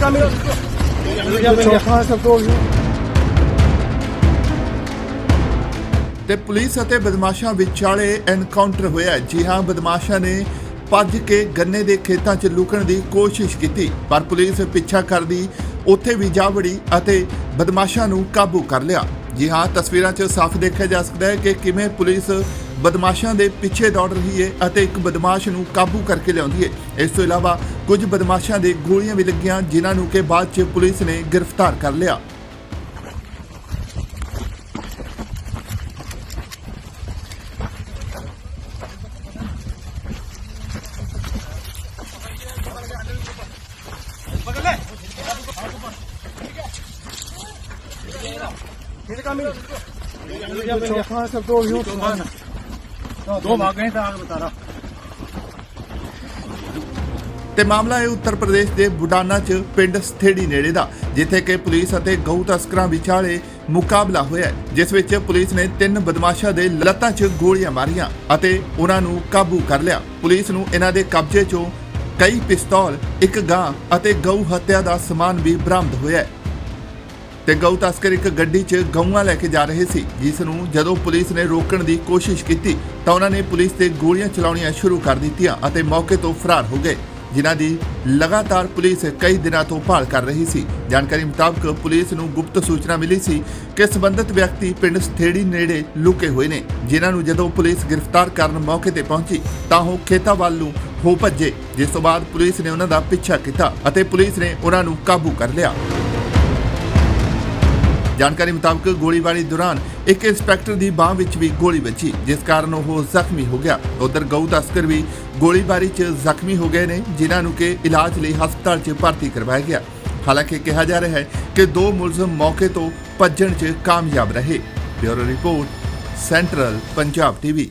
ਕੰਮ ਚੌਥਾ ਸਭ ਤੋਂ ਤੇ ਪੁਲਿਸ ਅਤੇ ਬਦਮਾਸ਼ਾਂ ਵਿਚਾਲੇ ਐਨਕਾਊਂਟਰ ਹੋਇਆ ਹੈ। ਜੀ ਹਾਂ ਬਦਮਾਸ਼ਾਂ ਨੇ ਭੱਜ ਕੇ ਗੰਨੇ ਦੇ ਖੇਤਾਂ 'ਚ ਲੁਕਣ ਦੀ ਕੋਸ਼ਿਸ਼ ਕੀਤੀ ਪਰ ਪੁਲਿਸ ਪਿੱਛਾ ਕਰਦੀ ਉੱਥੇ ਵੀ ਜਾ ਵੜੀ ਅਤੇ ਬਦਮਾਸ਼ਾਂ ਨੂੰ ਕਾਬੂ ਕਰ ਲਿਆ। ਜੀ ਹਾਂ, ਤਸਵੀਰਾਂ 'ਚ ਸਾਫ਼ ਦੇਖਿਆ ਜਾ ਸਕਦਾ ਹੈ ਕਿ ਕਿਵੇਂ ਪੁਲਿਸ ਬਦਮਾਸ਼ਾਂ ਦੇ ਪਿੱਛੇ ਦੌੜ ਰਹੀ ਹੈ ਅਤੇ ਇੱਕ ਬਦਮਾਸ਼ ਨੂੰ ਕਾਬੂ ਕਰਕੇ ਲਿਆਉਂਦੀ ਹੈ। ਇਸ ਤੋਂ ਇਲਾਵਾ ਕੁਝ ਬਦਮਾਸ਼ਾਂ ਦੇ ਗੋਲੀਆਂ ਵੀ ਲੱਗੀਆਂ, ਜਿਨ੍ਹਾਂ ਨੂੰ ਕਿ ਬਾਅਦ 'ਚ ਪੁਲਿਸ ਨੇ ਗ੍ਰਿਫਤਾਰ ਕਰ ਲਿਆ। ਤੋਂ ਦੋ ਭਾਗ ਗਏ ਤਾਂ ਆਗ ਬਤਾ ਰਹਾ ਤੇ ਮਾਮਲਾ ਹੈ ਉੱਤਰ ਪ੍ਰਦੇਸ਼ ਦੇ ਬੁਡਾਨਾ 'ਚ ਪਿੰਡ ਸਥੇੜੀ ਨੇੜੇ ਦਾ ਜਿੱਥੇ ਕਿ ਪੁਲਿਸ ਅਤੇ ਗਊ ਤਸਕਰਾਂ ਵਿਚਾਲੇ ਮੁਕਾਬਲਾ ਹੋਇਆ ਜਿਸ ਵਿੱਚ ਪੁਲਿਸ ਨੇ ਤਿੰਨ ਬਦਮਾਸ਼ਾਂ ਦੇ ਲੱਤਾਂ 'ਚ ਗੋਲੀਆਂ ਮਾਰੀਆਂ ਅਤੇ ਉਹਨਾਂ ਨੂੰ ਕਾਬੂ ਕਰ ਲਿਆ। ਪੁਲਿਸ ਨੂੰ ਇਹਨਾਂ ਦੇ ਕਬਜ਼ੇ 'ਚੋਂ ਕਈ ਪਿਸਤੌਲ ਇੱਕ ਗਾਂ ਅਤੇ ਗਊ ਹੱਤਿਆ ਦਾ ਸਮਾਨ ਵੀ ਬਰਾਮਦ ਹੋਇਆ ਹੈ। ਤੇ ਗਊ ਤਸਕਰ ਇੱਕ ਗੱਡੀ 'ਚ ਗਊਆਂ ਲੈ ਕੇ ਜਾ ਰਹੇ ਸੀ। ਜਿਸ ਨੂੰ ਜਦੋਂ ਪੁਲਿਸ ਨੇ ਰੋਕਣ ਦੀ ਕੋਸ਼ਿਸ਼ ਕੀਤੀ, ਤਾਂ ਉਹਨਾਂ ਨੇ ਪੁਲਿਸ ਤੇ ਗੋਲੀਆਂ ਚਲਾਉਣੀਆਂ ਸ਼ੁਰੂ ਕਰ ਦਿੱਤੀਆਂ ਅਤੇ ਮੌਕੇ ਤੋਂ ਫਰਾਰ ਹੋ ਗਏ। ਜਿਨ੍ਹਾਂ ਦੀ ਲਗਾਤਾਰ ਪੁਲਿਸ ਕਈ ਦਿਨਾਂ ਤੋਂ ਭਾਲ ਕਰ ਰਹੀ ਸੀ। ਜਾਣਕਾਰੀ ਮੁਤਾਬਕ ਪੁਲਿਸ ਨੂੰ ਗੁਪਤ ਸੂਚਨਾ ਮਿਲੀ ਸੀ ਕਿ ਸਬੰਧਤ ਵਿਅਕਤੀ ਪਿੰਡ ਸਥੇੜੀ ਨੇੜੇ ਲੁਕੇ ਹੋਏ ਨੇ, ਜਿਨ੍ਹਾਂ ਨੂੰ ਜਦੋਂ ਪੁਲਿਸ ਗ੍ਰਿਫਤਾਰ ਕਰਨ ਮੌਕੇ ਤੇ ਪਹੁੰਚੀ, ਤਾਂ ਉਹ ਖੇਤਾਂ ਵੱਲ ਨੂੰ ਹੋ ਭੱਜੇ। ਜਿਸ ਤੋਂ ਬਾਅਦ ਪੁਲਿਸ ਨੇ ਉਹਨਾਂ ਦਾ ਪਿੱਛਾ ਕੀਤਾ ਅਤੇ ਪੁਲਿਸ ਨੇ ਉਹਨਾਂ ਨੂੰ ਕਾਬੂ ਕਰ ਲਿਆ। ਜਾਣਕਾਰੀ ਮੁਤਾਬਕ ਗੋਲੀਬਾਰੀ ਦੌਰਾਨ ਇੱਕ ਇੰਸਪੈਕਟਰ ਦੀ ਬਾਹ ਵਿੱਚ ਵੀ ਗੋਲੀ ਵੱਜੀ, ਜਿਸ ਕਾਰਨ ਉਹ ਜ਼ਖਮੀ ਹੋ ਗਿਆ। ਉਧਰ ਗਊ ਤਸਕਰ ਵੀ ਗੋਲੀਬਾਰੀ 'ਚ ਜ਼ਖਮੀ ਹੋ ਗਏ ਨੇ, ਜਿਨ੍ਹਾਂ ਨੂੰ ਕਿ ਇਲਾਜ ਲਈ ਹਸਪਤਾਲ 'ਚ ਭਰਤੀ ਕਰਵਾਇਆ ਗਿਆ। ਹਾਲਾਂਕਿ ਕਿਹਾ ਜਾ ਰਿਹਾ ਹੈ ਕਿ ਦੋ ਮੁਲਜ਼ਮ ਮੌਕੇ ਤੋਂ ਭੱਜਣ 'ਚ ਕਾਮਯਾਬ ਰਹੇ। Bureau report, central Punjab TV.